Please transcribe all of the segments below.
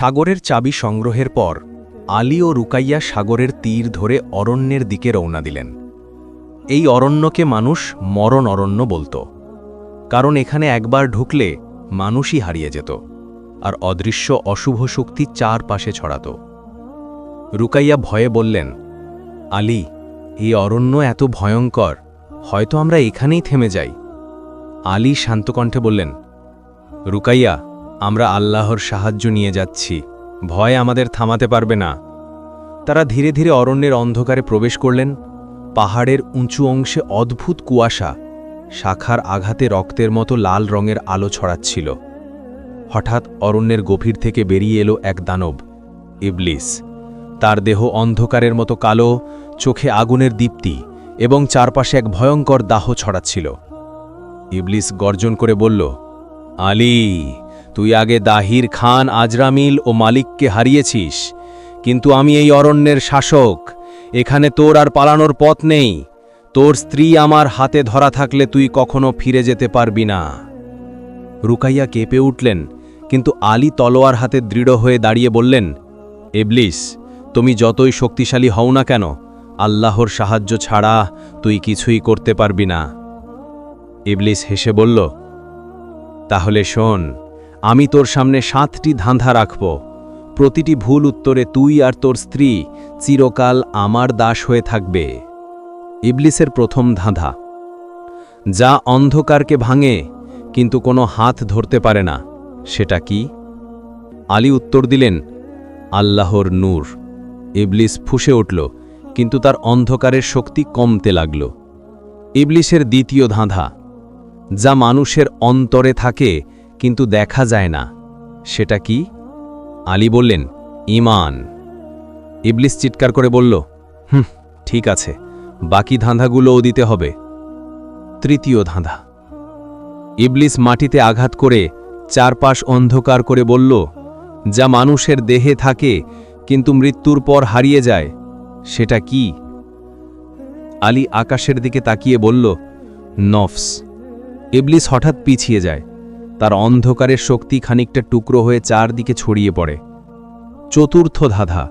সাগরের চাবি সংগ্রহের পর আলী ও রুকাইয়া সাগরের তীর ধরে অরণ্যের দিকে রওনা দিলেন। এই অরণ্যকে মানুষ মরণ অরণ্য বলত। কারণ এখানে একবার ঢুকলে মানুষই হারিয়ে যেত, আর অদৃশ্য অশুভ শক্তি চারপাশে ছড়াত। রুকাইয়া ভয়ে বললেন, আলী এই অরণ্য এত ভয়ঙ্কর, হয়তো আমরা এখানেই থেমে যাই। আলী শান্তকণ্ঠে বললেন, রুকাইয়া আমরা আল্লাহর সাহায্য নিয়ে যাচ্ছি। ভয় আমাদের থামাতে পারবে না। তারা ধীরে ধীরে অরণ্যের অন্ধকারে প্রবেশ করলেন। পাহাড়ের উঁচু অংশে অদ্ভুত কুয়াশা, শাখার আঘাতে রক্তের মতো লাল রঙের আলো ছড়াচ্ছিল। হঠাৎ অরণ্যের গভীর থেকে বেরিয়ে এলো এক দানব, ইবলিস। তার দেহ অন্ধকারের মতো কালো, চোখে আগুনের দীপ্তি এবং চারপাশে এক ভয়ঙ্কর দাহ ছড়াচ্ছিল। ইবলিস গর্জন করে বলল, আলী তুই আগে দাহির খান আজরামিল ও মালিককে হারিয়েছিস, কিন্তু আমি এই অরণ্যের শাসক, এখানে তোর আর পালানোর পথ নেই, তোর স্ত্রী আমার হাতে ধরা থাকলে তুই কখনো ফিরে যেতে পারবি না। রুকাইয়া কেঁপে উঠলেন, কিন্তু আলী তলোয়ার হাতে দৃঢ় হয়ে দাঁড়িয়ে বললেন এবলিস তুমি যতই শক্তিশালী হও না কেন, আল্লাহর সাহায্য ছাড়া তুই কিছুই করতে পারবি না। ইবলিস হেসে বলল, তাহলে শোন আমি তোর সামনে সাতটি ধাঁধা রাখব। প্রতিটি ভুল উত্তরে তুই আর তোর স্ত্রী চিরকাল আমার দাস হয়ে থাকবে। ইবলিসের প্রথম ধাঁধা। যা অন্ধকারকে ভাঙে, কিন্তু কোনো হাত ধরতে পারে না। সেটা কি? আলী উত্তর দিলেন, আল্লাহর নূর। ইবলিস ফুসে উঠল, কিন্তু তার অন্ধকারের শক্তি কমতে লাগল। ইবলিসের দ্বিতীয় ধাঁধা, যা মানুষের অন্তরে থাকে কিন্তু দেখা যায় না। সেটা কি? আলী বললেন, ইমান। ইবলিস চিৎকার করে বলল, হুম, ঠিক আছে, বাকি ধাঁধাগুলোও দিতে হবে। তৃতীয় ধাঁধা। ইবলিস মাটিতে আঘাত করে চারপাশ অন্ধকার করে বলল, যা মানুষের দেহে থাকে, কিন্তু মৃত্যুর পর হারিয়ে যায়, সেটা কি? আলী আকাশের দিকে তাকিয়ে বলল, নফস। ইবলিস হঠাৎ পিছিয়ে যায়। তার অন্ধকারের শক্তি খানিকটা টুকরো হয়ে চারদিকে ছড়িয়ে পড়ে। চতুর্থ ধাঁধা।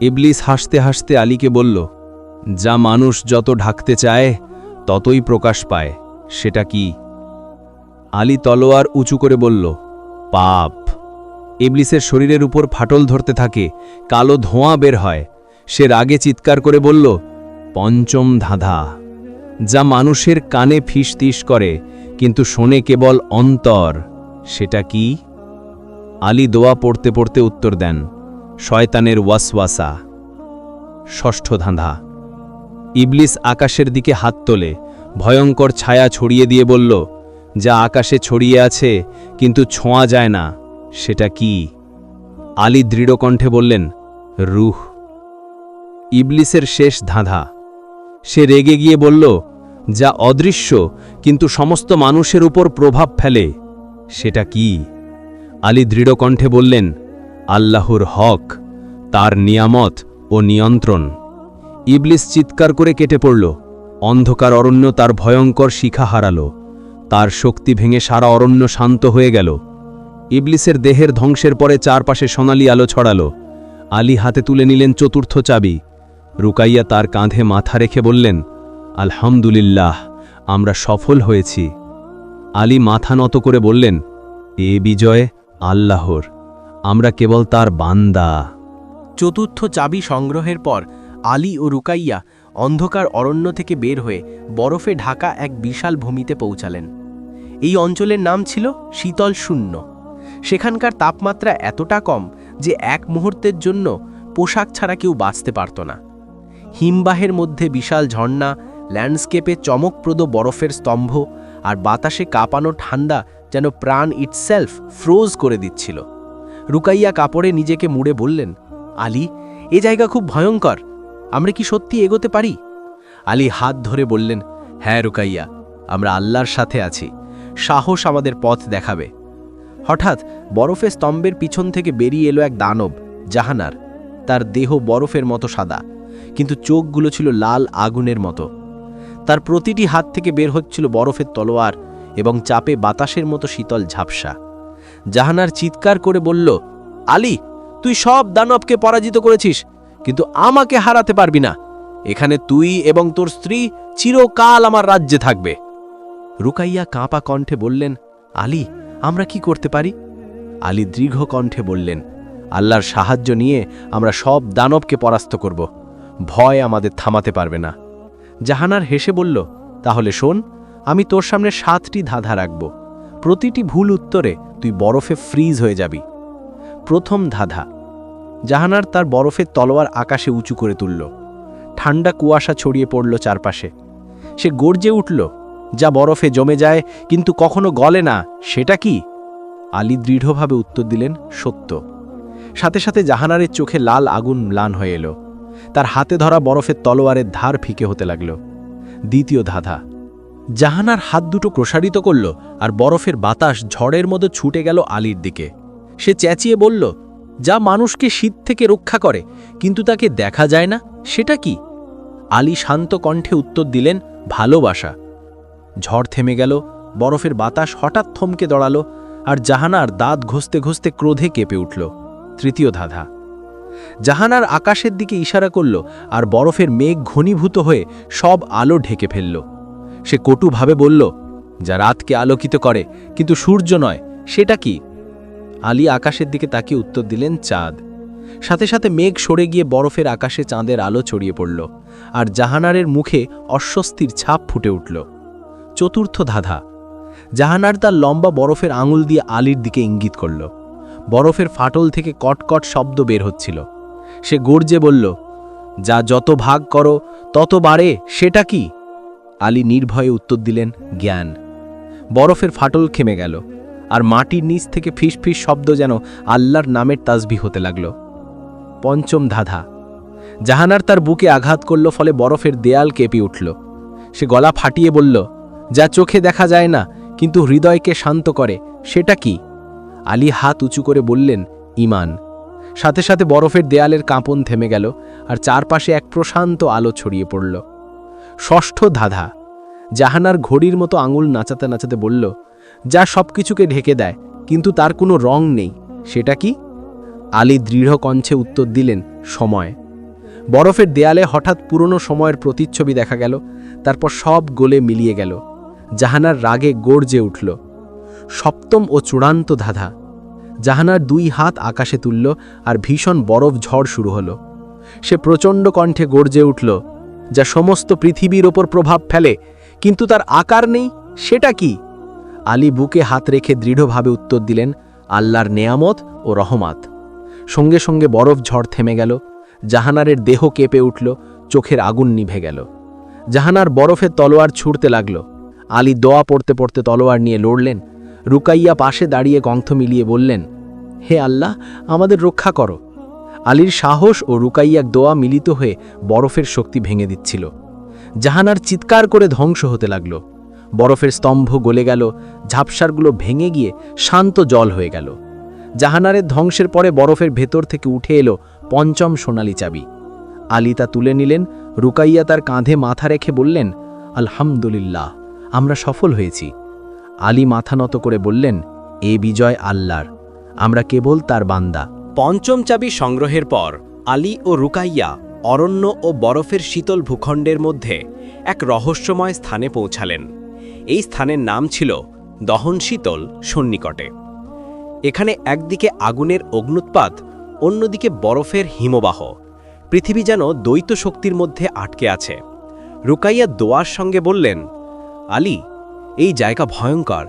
ইবলিস হাসতে হাসতে আলীকে বলল, যা মানুষ যত ঢাকতে চায়, ততই প্রকাশ পায়। সেটা কি? আলী তলোয়ার উঁচু করে বলল, পাপ। ইবলিসের শরীরের উপর ফাটল ধরতে থাকে, কালো ধোঁয়া বের হয়। সে রাগে চিৎকার করে বলল, পঞ্চম ধাঁধা। যা মানুষের কানে ফিসতিস করে কিন্তু শোনে কেবল অন্তর, সেটা কি? আলী দোয়া পড়তে পড়তে উত্তর দেন, শয়তানের ওয়াসওয়াসা। ষষ্ঠ ধাঁধা। ইবলিস আকাশের দিকে হাত তোলে, ভয়ঙ্কর ছায়া ছড়িয়ে দিয়ে বলল, যা আকাশে ছড়িয়ে আছে, কিন্তু ছোঁয়া যায় না, সেটা কি? আলী দৃঢ়কণ্ঠে বললেন, রুহ। ইবলিসের শেষ ধাঁধা। সে রেগে গিয়ে বলল যা অদৃশ্য, কিন্তু সমস্ত মানুষের উপর প্রভাব ফেলে। সেটা কি? আলী দৃঢ়কণ্ঠে বললেন, আল্লাহর হক, তার নিয়ামত ও নিয়ন্ত্রণ। ইবলিস চিৎকার করে কেটে পড়ল। অন্ধকার অরণ্য তার ভয়ঙ্কর শিখা হারাল। তার শক্তি ভেঙে সারা অরণ্য শান্ত হয়ে গেল। ইবলিসের দেহের ধ্বংসের পরে চারপাশে সোনালি আলো ছড়াল। আলী হাতে তুলে নিলেন চতুর্থ চাবি। রুকাইয়া তার কাঁধে মাথা রেখে বললেন আলহামদুলিল্লাহ, আমরা সফল হয়েছি। আলী মাথা নত করে বললেন, এ বিজয় আল্লাহর, আমরা কেবল তার বান্দা। চতুর্থ চাবি সংগ্রহের পর আলী ও রুকাইয়া অন্ধকার অরণ্য থেকে বের হয়ে বরফে ঢাকা এক বিশাল ভূমিতে পৌঁছালেন। এই অঞ্চলের নাম ছিল শীতল শূন্য। সেখানকার তাপমাত্রা এতটা কম যে এক মুহূর্তের জন্য পোশাক ছাড়া কেউ বাঁচতে পারত না। হিমবাহের মধ্যে বিশাল ঝর্ণা ল্যান্ডস্কেপে চমকপ্রদ বরফের স্তম্ভ আর বাতাসে কাঁপানো ঠান্ডা যেন প্রাণ ইটসেলফ ফ্রোজ করে দিচ্ছিল। রুকাইয়া কাপড়ে নিজেকে মুড়ে বললেন, আলী, এ জায়গা খুব ভয়ঙ্কর। আমরা কি সত্যি এগোতে পারি? আলী হাত ধরে বললেন হ্যাঁ রুকাইয়া, আমরা আল্লাহর সাথে আছি। সাহস আমাদের পথ দেখাবে। হঠাৎ বরফের স্তম্ভের পিছন থেকে বেরিয়ে এলো এক দানব, জাহানার। তার দেহ বরফের মতো সাদা, কিন্তু চোখগুলো ছিল লাল আগুনের মতো। তার প্রতিটি হাত থেকে বের হচ্ছিল বরফের তলোয়ার এবং চাপে বাতাসের মতো শীতল ঝাপসা। জাহানার চিৎকার করে বলল, আলী, তুই সব দানবকে পরাজিত করেছিস, কিন্তু আমাকে হারাতে পারবি না। এখানে তুই এবং তোর স্ত্রী চিরকাল আমার রাজ্যে থাকবে। রুকাইয়া কাঁপা কণ্ঠে বললেন, আলী, আমরা কি করতে পারি? আলী দীর্ঘ কণ্ঠে বললেন, আল্লাহর সাহায্য নিয়ে আমরা সব দানবকে পরাস্ত করব। ভয় আমাদের থামাতে পারবে না। জাহানার হেসে বলল, তাহলে শোন, আমি তোর সামনে সাতটি ধাঁধা রাখব। প্রতিটি ভুল উত্তরে তুই বরফে ফ্রিজ হয়ে যাবি। প্রথম ধাঁধা, জাহানার তার বরফের তলোয়ার আকাশে উঁচু করে তুলল। ঠান্ডা কুয়াশা ছড়িয়ে পড়ল চারপাশে। সে গর্জে উঠল, যা বরফে জমে যায়, কিন্তু কখনো গলে না, সেটা কি? আলী দৃঢ়ভাবে উত্তর দিলেন, সত্য। সাথে সাথে জাহানারের চোখে লাল আগুন ম্লান হয়ে এলো। তার হাতে ধরা বরফের তলোয়ারের ধার ফিকে হতে লাগল। দ্বিতীয় ধাঁধা। জাহানার হাত দুটো প্রসারিত করল আর বরফের বাতাস ঝড়ের মতো ছুটে গেল আলীর দিকে। সে চেঁচিয়ে বলল, যা মানুষকে শীত থেকে রক্ষা করে, কিন্তু তাকে দেখা যায় না, সেটা কি? আলী শান্ত কণ্ঠে উত্তর দিলেন, ভালোবাসা। ঝড় থেমে গেল, বরফের বাতাস হঠাৎ থমকে দাঁড়াল আর জাহানার দাঁত ঘষতে ঘষতে ক্রোধে কেঁপে উঠল। তৃতীয় ধাঁধা। জাহানার আকাশের দিকে ইশারা করল আর বরফের মেঘ ঘনীভূত হয়ে সব আলো ঢেকে ফেলল। সে কটুভাবে বলল, যা রাতকে আলোকিত করে, কিন্তু সূর্য নয়, সেটা কি? আলী আকাশের দিকে তাকিয়ে উত্তর দিলেন, চাঁদ। সাথে সাথে মেঘ সরে গিয়ে বরফের আকাশে চাঁদের আলো ছড়িয়ে পড়ল আর জাহানারের মুখে অস্বস্তির ছাপ ফুটে উঠল। চতুর্থ ধাঁধা। জাহানার তার লম্বা বরফের আঙুল দিয়ে আলীর দিকে ইঙ্গিত করল। বরফের ফাটল থেকে কটকট শব্দ বের হচ্ছিল। সে গর্জে বলল, যা যত ভাগ করো, তত বাড়ে, সেটা কি? আলী নির্ভয়ে উত্তর দিলেন, জ্ঞান। বরফের ফাটল খেমে গেল, আর মাটির নিচ থেকে ফিস ফিস শব্দ যেন আল্লাহর নামের তাসবি হতে লাগল। পঞ্চম ধাধা। জাহানার তার বুকে আঘাত করল, ফলে বরফের দেয়াল কেঁপে উঠল। সে গলা ফাটিয়ে বলল, যা চোখে দেখা যায় না, কিন্তু হৃদয়কে শান্ত করে, সেটা কি? আলী হাত উঁচু করে বললেন, ইমান। সাথে সাথে বরফের দেয়ালের কাঁপন থেমে গেল আর চারপাশে এক প্রশান্ত আলো ছড়িয়ে পড়ল। ষষ্ঠ ধাঁধা। জাহানার ঘড়ির মতো আঙুল নাচাতে নাচাতে বলল, যা সব কিছুকে ঢেকে দেয়, কিন্তু তার কোনো রং নেই। সেটা কি? আলী দৃঢ় কণ্ঠে উত্তর দিলেন, সময়। বরফের দেয়ালে হঠাৎ পুরনো সময়ের প্রতিচ্ছবি দেখা গেল, তারপর সব গোলে মিলিয়ে গেল। জাহানার রাগে গর্জে উঠল। সপ্তম ও চূড়ান্ত ধাঁধা। জাহানার দুই হাত আকাশে তুলল আর ভীষণ বরফ ঝড় শুরু হলো। সে প্রচণ্ড কণ্ঠে গর্জে উঠল, যা সমস্ত পৃথিবীর ওপর প্রভাব ফেলে, কিন্তু তার আকার নেই, সেটা কি? আলী বুকে হাত রেখে দৃঢ়ভাবে উত্তর দিলেন, আল্লাহর নেয়ামত ও রহমাত। সঙ্গে সঙ্গে বরফ ঝড় থেমে গেল, জাহানারের দেহ কেঁপে উঠল, চোখের আগুন নিভে গেল। জাহানার বরফের তলোয়ার ছুঁড়তে লাগল। আলী দোয়া পড়তে পড়তে তলোয়ার নিয়ে লড়লেন রুকাইয়া পাশে দাঁড়িয়ে কণ্ঠ মিলিয়ে বললেন, হে আল্লাহ, আমাদের রক্ষা করো। আলীর সাহস ও রুকাইয়ার দোয়া মিলিত হয়ে বরফের শক্তি ভেঙে দিচ্ছিল। জাহানার চিৎকার করে ধ্বংস হতে লাগল। বরফের স্তম্ভ গলে গেল, ঝাপসারগুলো ভেঙে গিয়ে শান্ত জল হয়ে গেল। জাহানারের ধ্বংসের পরে বরফের ভেতর থেকে উঠে এলো পঞ্চম সোনালি চাবি। আলী তা তুলে নিলেন, রুকাইয়া তার কাঁধে মাথা রেখে বললেন, আলহামদুলিল্লাহ, আমরা সফল হয়েছি। আলী মাথা নত করে বললেন, এ বিজয় আল্লাহর, আমরা কেবল তার বান্দা। পঞ্চম চাবি সংগ্রহের পর আলী ও রুকাইয়া অরণ্য ও বরফের শীতল ভূখণ্ডের মধ্যে এক রহস্যময় স্থানে পৌঁছালেন। এই স্থানের নাম ছিল দহন শীতল সন্নিকটে। এখানে একদিকে আগুনের অগ্নুৎপাত, অন্যদিকে বরফের হিমবাহ। পৃথিবী যেন দ্বৈত শক্তির মধ্যে আটকে আছে। রুকাইয়া দোয়ার সঙ্গে বললেন, আলী এই জায়গা ভয়ঙ্কর।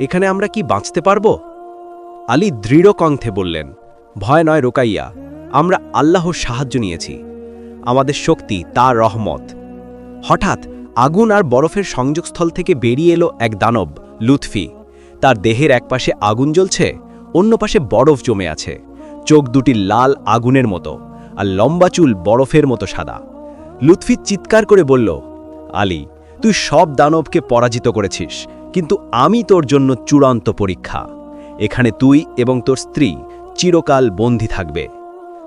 এখানে আমরা কি বাঁচতে পারব? আলী দৃঢ় কণ্ঠে বললেন, ভয় নয় রোকাইয়া, আমরা আল্লাহর সাহায্য নিয়েছি। আমাদের শক্তি, তার রহমত। হঠাৎ আগুন আর বরফের সংযোগস্থল থেকে বেরিয়ে এলো এক দানব, লুৎফি। তার দেহের একপাশে আগুন জ্বলছে, অন্য পাশে বরফ জমে আছে। চোখ দুটি লাল আগুনের মতো আর লম্বা চুল বরফের মতো সাদা। লুৎফি চিৎকার করে বলল, আলী তুই সব দানবকে পরাজিত করেছিস, কিন্তু আমি তোর জন্য চূড়ান্ত পরীক্ষা। এখানে তুই এবং তোর স্ত্রী চিরকাল বন্দী থাকবে।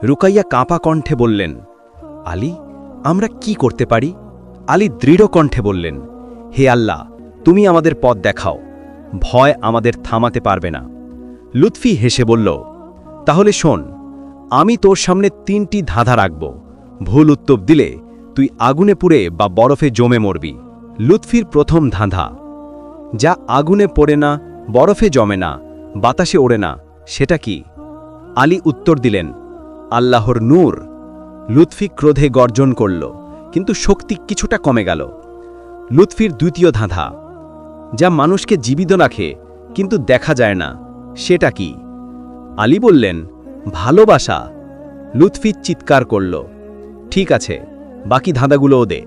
রুকাইয়া কাঁপা কণ্ঠে বললেন, আলী, আমরা কি করতে পারি? আলী দৃঢ় কণ্ঠে বললেন, হে আল্লাহ, তুমি আমাদের পথ দেখাও। ভয় আমাদের থামাতে পারবে না। লুৎফি হেসে বলল, তাহলে শোন, আমি তোর সামনে তিনটি ধাঁধা রাখব। ভুল উত্তর দিলে তুই আগুনে পুড়ে বা বরফে জমে মরবি। লুৎফির প্রথম ধাঁধা। যা আগুনে পড়ে না, বরফে জমে না, বাতাসে ওড়ে না, সেটা কি? আলী উত্তর দিলেন, আল্লাহর নূর। লুৎফি ক্রোধে গর্জন করল, কিন্তু শক্তি কিছুটা কমে গেল। লুৎফির দ্বিতীয় ধাঁধা, যা মানুষকে জীবিত রাখে, কিন্তু দেখা যায় না, সেটা কি? আলী বললেন, ভালোবাসা। লুৎফি চিৎকার করল, ঠিক আছে, বাকি ধাঁধাগুলোও দে।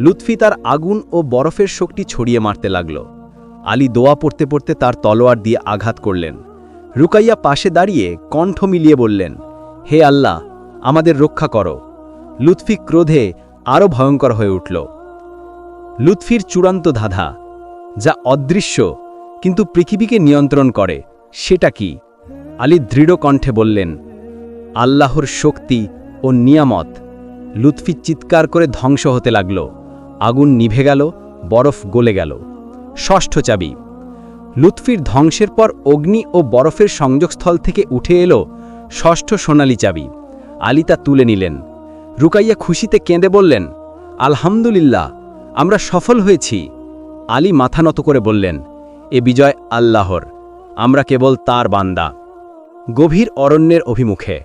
লুৎফি তার আগুন ও বরফের শক্তি ছড়িয়ে মারতে লাগল। আলী দোয়া পড়তে পড়তে তার তলোয়ার দিয়ে আঘাত করলেন। রুকাইয়া পাশে দাঁড়িয়ে কণ্ঠ মিলিয়ে বললেন, হে আল্লাহ, আমাদের রক্ষা করো। লুৎফি ক্রোধে আরও ভয়ঙ্কর হয়ে উঠল। লুৎফির চূড়ান্ত ধাঁধা, যা অদৃশ্য কিন্তু পৃথিবীকে নিয়ন্ত্রণ করে, সেটা কি? আলী দৃঢ় কণ্ঠে বললেন, আল্লাহর শক্তি ও নিয়ামত। লুৎফি চিৎকার করে ধ্বংস হতে লাগল। আগুন নিভে গেল, বরফ গলে গেল। ষষ্ঠ চাবি। লুৎফির ধ্বংসের পর অগ্নি ও বরফের সংযোগস্থল থেকে উঠে এলো ষষ্ঠ সোনালি চাবি। আলী তা তুলে নিলেন। রুকাইয়া খুশিতে কেঁদে বললেন, আলহামদুলিল্লাহ, আমরা সফল হয়েছি। আলী মাথা নত করে বললেন, এ বিজয় আল্লাহর, আমরা কেবল তার বান্দা। গভীর অরণ্যের অভিমুখে।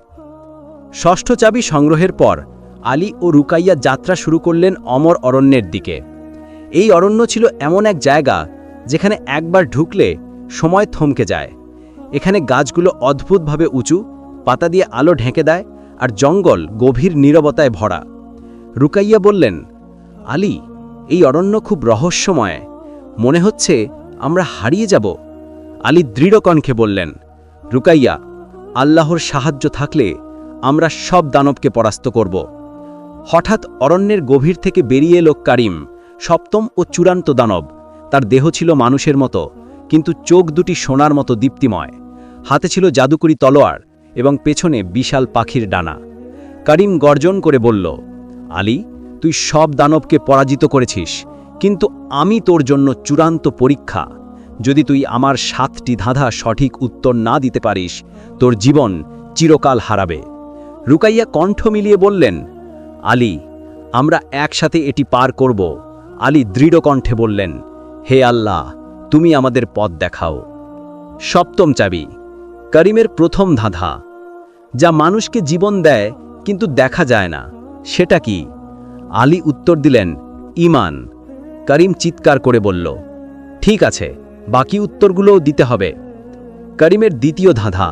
ষষ্ঠ চাবি সংগ্রহের পর আলী ও রুকাইয়া যাত্রা শুরু করলেন অমর অরণ্যের দিকে। এই অরণ্য ছিল এমন এক জায়গা যেখানে একবার ঢুকলে সময় থমকে যায়। এখানে গাছগুলো অদ্ভুতভাবে উঁচু, পাতা দিয়ে আলো ঢেকে দেয় আর জঙ্গল গভীর নীরবতায় ভরা। রুকাইয়া বললেন, আলী, এই অরণ্য খুব রহস্যময়। মনে হচ্ছে আমরা হারিয়ে যাব। আলী দৃঢ় কণ্ঠে বললেন, রুকাইয়া, আল্লাহর সাহায্য থাকলে আমরা সব দানবকে পরাস্ত করব। হঠাৎ অরণ্যের গভীর থেকে বেরিয়ে এলো কারিম, সপ্তম ও চূড়ান্ত দানব। তার দেহ ছিল মানুষের মতো, কিন্তু চোখ দুটি সোনার মতো দীপ্তিময়। হাতে ছিল জাদুকরি তলোয়ার এবং পেছনে বিশাল পাখির ডানা। কারিম গর্জন করে বলল, আলী, তুই সব দানবকে পরাজিত করেছিস, কিন্তু আমি তোর জন্য চূড়ান্ত পরীক্ষা। যদি তুই আমার সাতটি ধাঁধা সঠিক উত্তর না দিতে পারিস, তোর জীবন চিরকাল হারাবে। রুকাইয়া কণ্ঠ মিলিয়ে বললেন আলী, আমরা একসাথে এটি পার করব। আলী দৃঢ় কণ্ঠে বললেন, হে আল্লাহ, তুমি আমাদের পথ দেখাও। সপ্তম চাবি, করিমের প্রথম ধাঁধা। যা মানুষকে জীবন দেয়, কিন্তু দেখা যায় না। সেটা কি? আলী উত্তর দিলেন, ইমান। করিম চিৎকার করে বলল, ঠিক আছে, বাকি উত্তরগুলোও দিতে হবে। করিমের দ্বিতীয় ধাঁধা,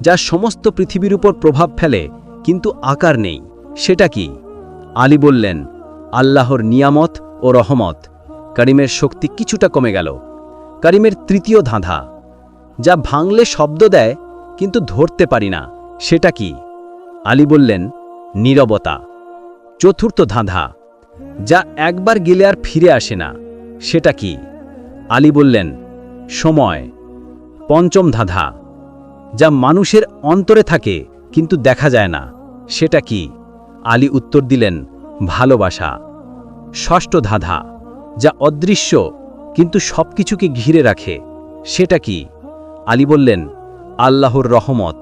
যা সমস্ত পৃথিবীর উপর প্রভাব ফেলে, কিন্তু আকার নেই। সেটা কি? আলী বললেন, আল্লাহর নিয়ামত ও রহমত, করিমের শক্তি কিছুটা কমে গেল। করিমের তৃতীয় ধাঁধা, যা ভাঙলে শব্দ দেয়, কিন্তু ধরতে পারি না, সেটা কি? আলী বললেন, নীরবতা। চতুর্থ ধাঁধা, যা একবার গেলে আর ফিরে আসে না, সেটা কি? আলী বললেন, সময়। পঞ্চম ধাঁধা, যা মানুষের অন্তরে থাকে, কিন্তু দেখা যায় না, সেটা কি? আলী উত্তর দিলেন, ভালোবাসা। ষষ্ঠ ধাঁধা, যা অদৃশ্য, কিন্তু সব কিছুকে ঘিরে রাখে। সেটা কি? আলী বললেন, আল্লাহর রহমত।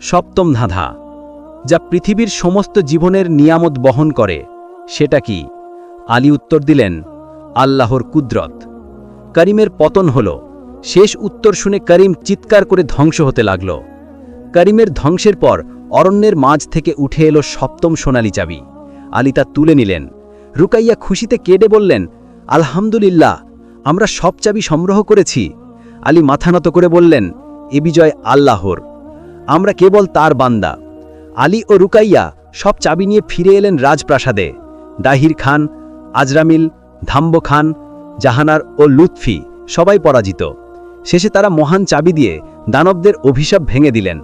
সপ্তম ধাঁধা, যা পৃথিবীর সমস্ত জীবনের নিয়ামত বহন করে, সেটা কি? আলী উত্তর দিলেন, আল্লাহর কুদরত। করিমের পতন হল, শেষ উত্তর শুনে করিম চিৎকার করে ধ্বংস হতে লাগল। করিমের ধ্বংসের পর অরণ্যের মাঝ থেকে উঠে এলো সপ্তম সোনালি চাবি। আলী তা তুলে নিলেন। রুকাইয়া খুশিতে কেডে বললেন, আলহামদুলিল্লাহ, আমরা সব চাবি সংগ্রহ করেছি। আলী মাথা নত করে বললেন, এ বিজয় আল্লাহর। আমরা কেবল তার বান্দা। আলী ও রুকাইয়া সব চাবি নিয়ে ফিরে এলেন রাজপ্রাসাদে। দাহির খান, আজরামিল, ধাম্ব খান, জাহানার ও লুৎফি সবাই পরাজিত। শেষে তারা মহান চাবি দিয়ে দানবদের অভিশাপ ভেঙে দিলেন।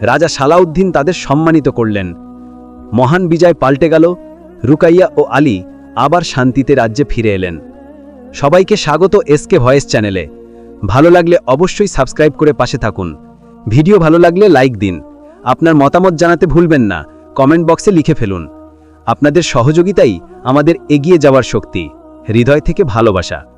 রাজা সালাউদ্দিন তাদের সম্মানিত করলেন। মহান বিজয় পাল্টে গেল, রুকাইয়া ও আলী আবার শান্তিতে রাজ্যে ফিরে এলেন। সবাইকে স্বাগত এসকে ভয়েস চ্যানেলে। ভালো লাগলে অবশ্যই সাবস্ক্রাইব করে পাশে থাকুন। ভিডিও ভালো লাগলে লাইক দিন। আপনার মতামত জানাতে ভুলবেন না, কমেন্ট বক্সে লিখে ফেলুন। আপনাদের সহযোগিতাই আমাদের এগিয়ে যাওয়ার শক্তি, হৃদয় থেকে ভালোবাসা।